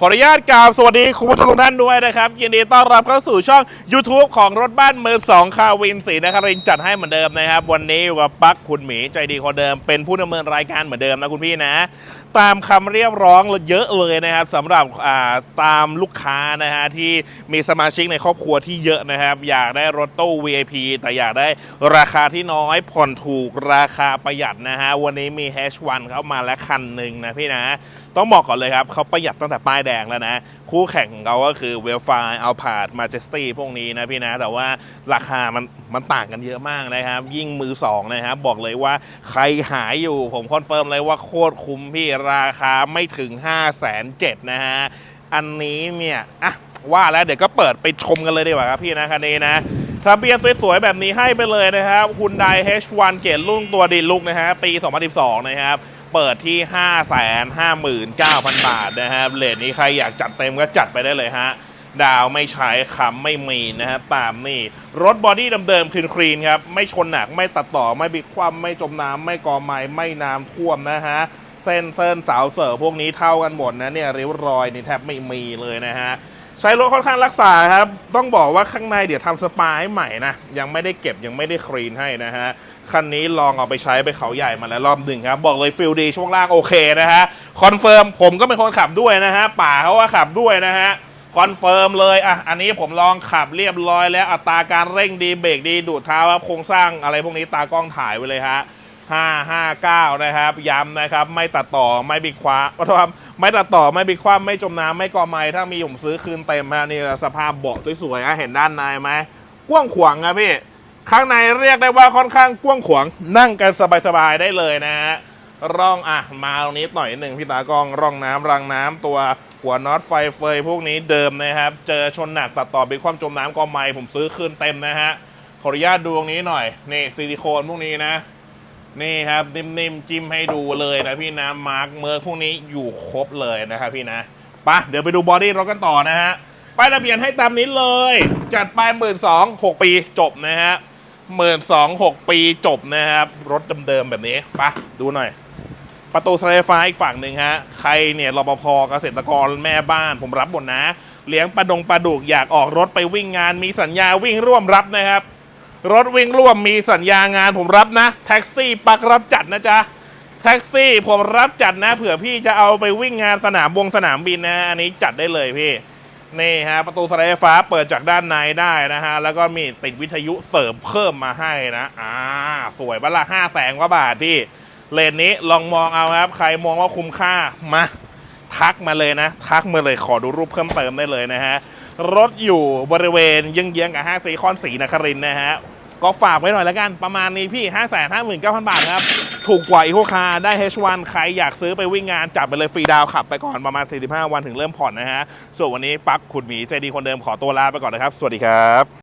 ขออนุญาตกล่าวสวัสดีคุณผู้ชมทุกท่านด้วยนะครับ ยินดีต้อนรับเข้าสู่ช่อง YouTube ของรถบ้านมือสองคาวินสีนะครับเรนจัดให้เหมือนเดิมนะครับ วันนี้อยู่กับปักคุณหมีใจดีคนเดิมเป็นผู้ดำเนินรายการเหมือนเดิมนะคุณพี่นะ ตามคำเรียกร้องเยอะเลยนะครับสำหรับาตามลูกค้านะฮะที่มีสมาชิกในครอบครัวที่เยอะนะครับ อยากได้รถตู้ VIP แต่อยากได้ราคาที่น้อยผ่อนถูกราคาประหยัดนะฮะวันนี้มี H1 เข้ามาแล้วคันหนึ่งนะพี่นะต้องบอกก่อนเลยครับเขาประหยัดตั้งแต่ป้ายแดงแล้วนะ คู่แข่งของเขาก็คือเวลฟายอัลพาดมาเจสตี้พวกนี้นะพี่นะแต่ว่าราคามัน มันต่างกันเยอะมากนะครับ ยิ่งมือสองนะครับบอกเลยว่าใครหายอยู่ผมคอนเฟิร์มเลยว่าโคตรคุ้มพี่ราคาไม่ถึง 5 7 0 0 0นะฮะอันนี้เนี่ยอะว่าแล้วเดี๋ยวก็เปิดไปชมกันเลยดีกว่าครับพี่นะคันนี้นะทะเบียนสวยๆแบบนี้ให้ไปเลยนะครับคุณได H1 เกรดรุ่งตัวดีลุกนะฮะปี 2012 นะครับเปิดที่ 559,000 บาทนะครับเลทนี้ใครอยากจัดเต็มก็จัดไปได้เลยฮะ ดาวไม่ใช้คำไม่มีนะฮะตามนี่ รถบอดี้เดิมๆคลีนคลีนครับ ไม่ชนหนักไม่ตัดต่อไม่บิดคว่ำไม่จมน้ำไม่กอไม้ไม่น้ำท่วมนะฮะเส้นเส้นสาวเสิร์ฟพวกนี้เท่ากันหมดนะเนี่ยริ้วรอยนี่แทบไม่มีเลยนะฮะใช้รถค่อนข้างรักษาครับ ต้องบอกว่าข้างในเดี๋ยวทำสปาให้ใหม่นะ ยังไม่ได้เก็บยังไม่ได้คลีนให้นะฮะ คันนี้ลองเอาไปใช้ไปเขาใหญ่มาแล้วรอบหนึ่งครับ บอกเลยฟิลดีช่วงล่างโอเคนะฮะ คอนเฟิร์มผมก็เป็นคนขับด้วยนะฮะ ป่าเขาก็ขับด้วยนะฮะ คอนเฟิร์มเลยอะอันนี้ผมลองขับเรียบร้อยแล้วอัตราการเร่งดีเบรกดีดูดเท้าครับโครงสร้างอะไรพวกนี้ตากล้องถ่ายไว้เลยฮะ559 นะครับ ย้ำนะครับ ไม่ตัดต่อไม่บิดคว้าขอโทษครับไม่ตัดต่อไม่บิดคว้าไม่จมน้ำไม่กอไม้ถ้ามีผมซื้อคืนเต็มฮะนี่สภาพเบาะสวยๆอะเห็นด้านในไหมกว้างขวางครับพี่ ข้างในเรียกได้ว่าค่อนข้างกว้างขวางนั่งกันสบายๆได้เลยนะฮะ ร่องอะมาตรงนี้หน่อยหนึ่งพี่ตากล้องร่องน้ำรังน้ำตัวหัวน็อตไฟเฟยพวกนี้เดิมนะครับ เจอชนหนักตัดต่อเป็นความจมน้ำกอไม้ผมซื้อคืนเต็มนะฮะขออนุญาตดูตรงนี้หน่อยนี่ซิลิโคนพวกนี้นะนี่ครับนิ่มๆจิ้มให้ดูเลยนะพี่นะมาร์กเมอร์พวกนี้อยู่ครบเลยนะครับพี่นะปะเดี๋ยวไปดูบอดี้รถกันต่อนะฮะป้ายทะเบียนให้ตามนี้เลย จัดไปหมื่นสองหกปีจบนะฮะหมื่นสองหกปีจบนะครับ รถเดิมๆแบบนี้ปะดูหน่อย ประตูสไลด์ไฟอีกฝั่งหนึ่งฮะ ใครเนี่ยรปภเกษตรกรแม่บ้านผมรับหมดนะ เลี้ยงปลาดงปลาดุกอยากออกรถไปวิ่งงาน มีสัญญาวิ่งร่วมรับนะครับ รถวิ่งร่วมมีสัญญางานผมรับนะ แท็กซี่ปักรับจัดนะจ๊ะ แท็กซี่ผมรับจัดนะ เผื่อพี่จะเอาไปวิ่งงานสนามวงสนามบินนะฮะอันนี้จัดได้เลยพี่นี่ฮะประตูสไลด์ไฟฟ้าเปิดจากด้านในได้นะฮะ แล้วก็มีติดวิทยุเสริมเพิ่มมาให้นะอ่าสวยบ้าละห้าแสนกว่าบาทพี่ เลนนี้ลองมองเอาครับ ใครมองว่าคุ้มค่ามาทักมาเลยนะ ทักมาเลยขอดูรูปเพิ่มเติมได้เลยนะฮะ รถอยู่บริเวณเยื้องๆกับห้างซีคอนสีนครินนะฮะ ก็ฝากไว้หน่อยแล้วกันประมาณนี้พี่ 5 5 9 0 0 0 บาทครับ ถูกกว่าอีโคคาร์ได้ H1 ใครอยากซื้อไปวิ่งงานจับไปเลยฟรีดาวขับไปก่อนประมาณ 45 วันถึงเริ่มผ่อนนะฮะ ส่วนวันนี้ปักขุดหมีใจดีคนเดิมขอตัวลาไปก่อนนะครับ สวัสดีครับ